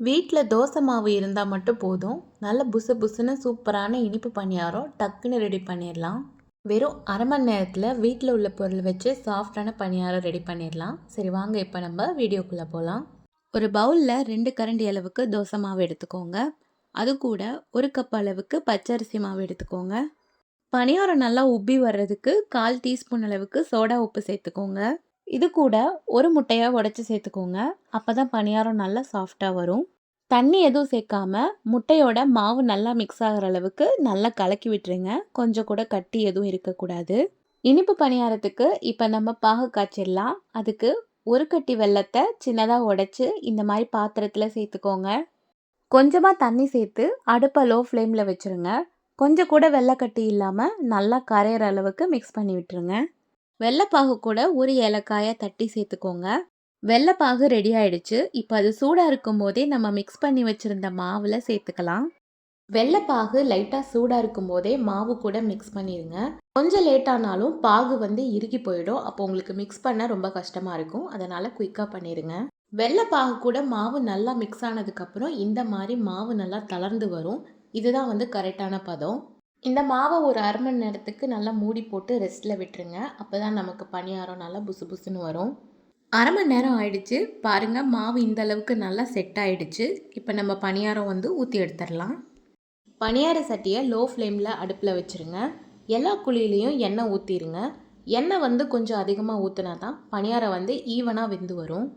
வீட்டில் தோசை மாவு இருந்தால் மட்டும் போதும். நல்ல புசு புசுன்னு சூப்பரான இனிப்பு பணியாரம். டக்குன்னு ரெடி பண்ணிடலாம் வெறும் அரை மணி நேரத்தில் வீட்டில் உள்ள பொருள் வச்சு சாஃப்டான பணியாரம் ரெடி பண்ணிடலாம் சரி வாங்க இப்போ நம்ம வீடியோக்குள்ளே போகலாம் ஒரு பவுலில் ரெண்டு கரண்டி அளவுக்கு தோசை மாவு எடுத்துக்கோங்க. அது கூட ஒரு கப் அளவுக்கு பச்சரிசி மாவு எடுத்துக்கோங்க. பணியாரம் நல்லா உப்பி வர்றதுக்கு கால் டீஸ்பூன் அளவுக்கு சோடா உப்பு சேர்த்துக்கோங்க. இது கூட ஒரு முட்டையை உடச்சி சேர்த்துக்கோங்க. அப்போ தான் பணியாரம் நல்லா சாஃப்டாக வரும். தண்ணி எதுவும் சேர்க்காம முட்டையோட மாவு நல்லா மிக்ஸ் ஆகிற அளவுக்கு நல்லா கலக்கி விட்டுருங்க. கொஞ்சம் கூட கட்டி எதுவும் இருக்கக்கூடாது. இனிப்பு பணியாரத்துக்கு இப்போ நம்ம பாகு காய்ச்சிடலாம். அதுக்கு ஒரு கட்டி வெல்லத்தை சின்னதாக உடைச்சி இந்த மாதிரி பாத்திரத்தில் சேர்த்துக்கோங்க. கொஞ்சமாக தண்ணி சேர்த்து அடுப்பை லோ ஃப்ளேமில் வச்சுருங்க. கொஞ்சம் கூட வெள்ளைக்கட்டி இல்லாமல் நல்லா கரையிற அளவுக்கு மிக்ஸ் பண்ணி விட்டுருங்க. வெள்ளைப்பாகு கூட ஒரு ஏலக்காயை தட்டி சேர்த்துக்கோங்க. வெள்ளைப்பாகு ரெடி ஆயிடுச்சு. இப்போ அது சூடாக இருக்கும் போதே நம்ம மிக்ஸ் பண்ணி வச்சுருந்த மாவில் சேர்த்துக்கலாம். வெள்ளைப்பாகு லைட்டாக சூடாக இருக்கும் போதே மாவு கூட மிக்ஸ் பண்ணிடுங்க கொஞ்சம் லேட்டானாலும் பாகு வந்து இறுகி போயிடும். அப்போ உங்களுக்கு மிக்ஸ் பண்ண ரொம்ப கஷ்டமாக இருக்கும். அதனால் குயிக்காக பண்ணிடுங்க வெள்ளைப்பாகு கூட மாவு நல்லா மிக்ஸ் ஆனதுக்கப்புறம் இந்த மாதிரி மாவு நல்லா தளர்ந்து வரும். இதுதான் வந்து கரெக்டான பதம். இந்த மாவை ஒரு அரை மணி நேரத்துக்கு நல்லா மூடி போட்டு ரெஸ்ட்டில் விட்டுருங்க. அப்போ தான் நமக்கு பணியாரம் நல்லா புசு புசுன்னு வரும். அரை மணி நேரம் ஆயிடுச்சு. பாருங்கள் மாவு இந்த அளவுக்கு நல்லா செட் ஆயிடுச்சு. இப்போ நம்ம பணியாரம் வந்து ஊற்றி எடுத்துடலாம். பணியார சட்டியை லோ ஃப்ளேமில் அடுப்பில் வச்சுருங்க. எல்லா குழியிலையும் எண்ணெய் ஊற்றிடுங்க எண்ணெய் வந்து கொஞ்சம் அதிகமாக ஊற்றினா தான் பணியாரம் வந்து ஈவனாக வெந்து வரும்.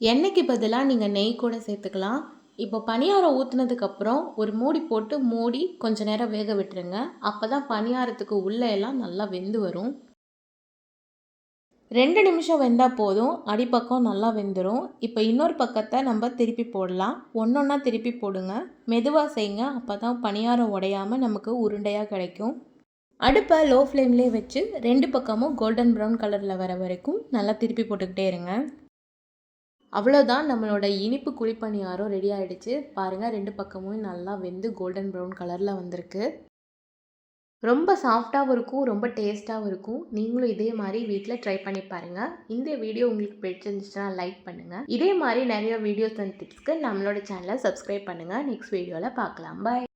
எண்ணெய்க்கு பதிலாக நீங்கள் நெய் கூட சேர்த்துக்கலாம். இப்போ பணியாரம் ஊற்றுனதுக்கப்புறம் ஒரு மூடி போட்டு மூடி கொஞ்ச நேரம் வேக விட்டுருங்க. அப்போ தான் பணியாரத்துக்கு உள்ளே எல்லாம் நல்லா வெந்து வரும். ரெண்டு நிமிஷம் வெந்தால் போதும். அடிப்பக்கம் நல்லா வெந்துடும் இப்போ இன்னொரு பக்கத்தை நம்ம திருப்பி போடலாம். ஒன்றொன்னா திருப்பி போடுங்க. மெதுவாக செய்யுங்க. அப்போ தான் பணியாரம் உடையாமல் நமக்கு உருண்டையாக கிடைக்கும். அடுப்பை லோ ஃப்ளேம்லேயே வச்சு ரெண்டு பக்கமும் கோல்டன் ப்ரௌன் கலரில் வர வரைக்கும் நல்லா திருப்பி போட்டுக்கிட்டே இருங்க. அவ்வளோதான் நம்மளோட இனிப்பு குழிப்பணியாரம் ரெடி ஆகிடுச்சு பாருங்கள் ரெண்டு பக்கமும் நல்லா வெந்து கோல்டன் ப்ரௌன் கலரில் வந்திருக்கு. ரொம்ப சாஃப்டாகவும் இருக்கும் ரொம்ப டேஸ்ட்டாகவும் இருக்கும். நீங்களும் இதே மாதிரி வீட்டில் ட்ரை பண்ணி பாருங்கள் இந்த வீடியோ உங்களுக்கு பிடிச்சிருந்துச்சுன்னா லைக் பண்ணுங்கள் இதே மாதிரி நிறைய வீடியோஸ் அண்ட் டிப்ஸ்க்கு நம்மளோட சேனலை சப்ஸ்கிரைப் பண்ணுங்கள் நெக்ஸ்ட் வீடியோவில் பார்க்கலாம். பாய்